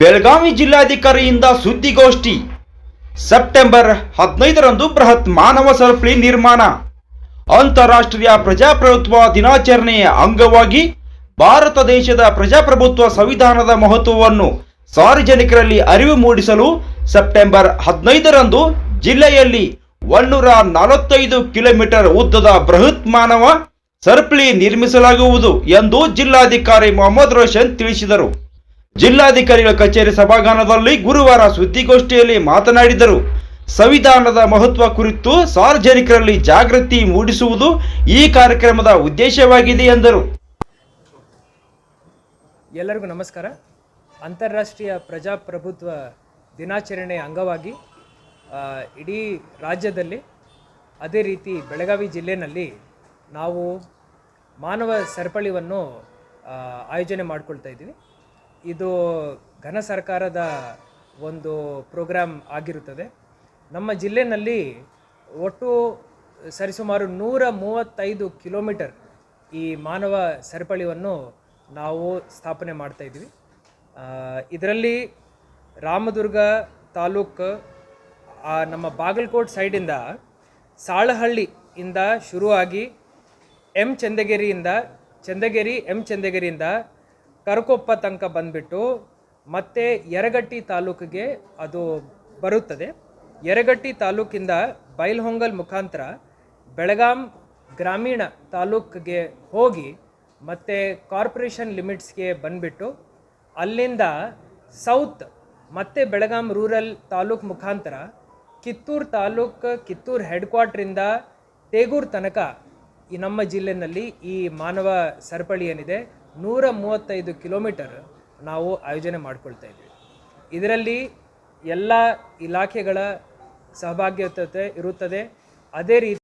ಬೆಳಗಾವಿ ಜಿಲ್ಲಾಧಿಕಾರಿಯಿಂದ ಸುದ್ದಿಗೋಷ್ಠಿ. ಸೆಪ್ಟೆಂಬರ್ ಹದಿನೈದರಂದು ಬೃಹತ್ ಮಾನವ ಸರಪಳಿ ನಿರ್ಮಾಣ. ಅಂತಾರಾಷ್ಟ್ರೀಯ ಪ್ರಜಾಪ್ರಭುತ್ವ ದಿನಾಚರಣೆಯ ಅಂಗವಾಗಿ ಭಾರತ ದೇಶದ ಪ್ರಜಾಪ್ರಭುತ್ವ ಸಂವಿಧಾನದ ಮಹತ್ವವನ್ನು ಸಾರ್ವಜನಿಕರಲ್ಲಿ ಅರಿವು ಮೂಡಿಸಲು ಸೆಪ್ಟೆಂಬರ್ ಹದಿನೈದರಂದು ಜಿಲ್ಲೆಯಲ್ಲಿ ಒನ್ನೂರ ನಲವತ್ತೈದು ಕಿಲೋಮೀಟರ್ ಉದ್ದದ ಬೃಹತ್ ಮಾನವ ಸರಪಳಿ ನಿರ್ಮಿಸಲಾಗುವುದು ಎಂದು ಜಿಲ್ಲಾಧಿಕಾರಿ ಮೊಹಮ್ಮದ್ ರೋಷನ್ ತಿಳಿಸಿದರು. ಜಿಲ್ಲಾಧಿಕಾರಿಗಳ ಕಚೇರಿ ಸಭಾಂಗಣದಲ್ಲಿ ಗುರುವಾರ ಸುದ್ದಿಗೋಷ್ಠಿಯಲ್ಲಿ ಮಾತನಾಡಿದರು. ಸಂವಿಧಾನದ ಮಹತ್ವ ಕುರಿತು ಸಾರ್ವಜನಿಕರಲ್ಲಿ ಜಾಗೃತಿ ಮೂಡಿಸುವುದು ಈ ಕಾರ್ಯಕ್ರಮದ ಉದ್ದೇಶವಾಗಿದೆ ಎಂದರು. ಎಲ್ಲರಿಗೂ ನಮಸ್ಕಾರ. ಅಂತಾರಾಷ್ಟ್ರೀಯ ಪ್ರಜಾಪ್ರಭುತ್ವ ದಿನಾಚರಣೆಯ ಅಂಗವಾಗಿ ಇಡೀ ರಾಜ್ಯದಲ್ಲಿ ಅದೇ ರೀತಿ ಬೆಳಗಾವಿ ಜಿಲ್ಲೆಯಲ್ಲಿ ನಾವು ಮಾನವ ಸರಪಳಿಯನ್ನು ಆಯೋಜನೆ ಮಾಡ್ಕೊಳ್ತಾ ಇದ್ದೀವಿ. ಇದು ಘನ ಸರ್ಕಾರದ ಒಂದು ಪ್ರೋಗ್ರಾಮ್ ಆಗಿರುತ್ತದೆ. ನಮ್ಮ ಜಿಲ್ಲೆಯಲ್ಲಿ ಒಟ್ಟು ಸರಿಸುಮಾರು ನೂರ ಮೂವತ್ತೈದು ಕಿಲೋಮೀಟರ್ ಈ ಮಾನವ ಸರಪಳಿಯನ್ನು ನಾವು ಸ್ಥಾಪನೆ ಮಾಡ್ತಾ ಇದರಲ್ಲಿ ರಾಮದುರ್ಗ ತಾಲೂಕು ನಮ್ಮ ಬಾಗಲಕೋಟ್ ಸೈಡಿಂದ ಸಾಳಹಳ್ಳಿಯಿಂದ ಶುರುವಾಗಿ ಎಂ ಚಂದಗಿರಿಯಿಂದ, ಚಂದಗಿರಿ, ಎಂ ಚಂದಗಿರಿಯಿಂದ ಕರಕೊಪ್ಪ ತನಕ ಬಂದ್ಬಿಟ್ಟು ಮತ್ತೆ ಯರಗಟ್ಟಿ ತಾಲೂಕಿಗೆ ಅದು ಬರುತ್ತದೆ. ಯರಗಟ್ಟಿ ತಾಲೂಕಿಂದ ಬೈಲ್ಹೊಂಗಲ್ ಮುಖಾಂತರ ಬೆಳಗಾಂ ಗ್ರಾಮೀಣ ತಾಲೂಕಿಗೆ ಹೋಗಿ ಮತ್ತೆ ಕಾರ್ಪೊರೇಷನ್ ಲಿಮಿಟ್ಸ್ಗೆ ಬಂದ್ಬಿಟ್ಟು ಅಲ್ಲಿಂದ ಸೌತ್ ಮತ್ತೆ ಬೆಳಗಾಂ ರೂರಲ್ ತಾಲೂಕು ಮುಖಾಂತರ ಕಿತ್ತೂರು ತಾಲೂಕು ಕಿತ್ತೂರು ಹೆಡ್ ಕ್ವಾರ್ಟ್ರಿಂದ ತೇಗೂರು ತನಕ ಈ ನಮ್ಮ ಜಿಲ್ಲೆಯಲ್ಲಿ ಈ ಮಾನವ ಸರಪಳಿ ಏನಿದೆ, ನೂರ ಮೂವತ್ತೈದು ಕಿಲೋಮೀಟರ್ ನಾವು ಆಯೋಜನೆ ಮಾಡ್ಕೊಳ್ತಾ ಇದ್ದೀವಿ ಇದರಲ್ಲಿ ಎಲ್ಲ ಇಲಾಖೆಗಳ ಸಹಭಾಗ್ಯತೆ ಇರುತ್ತದೆ. ಅದೇ ರೀತಿ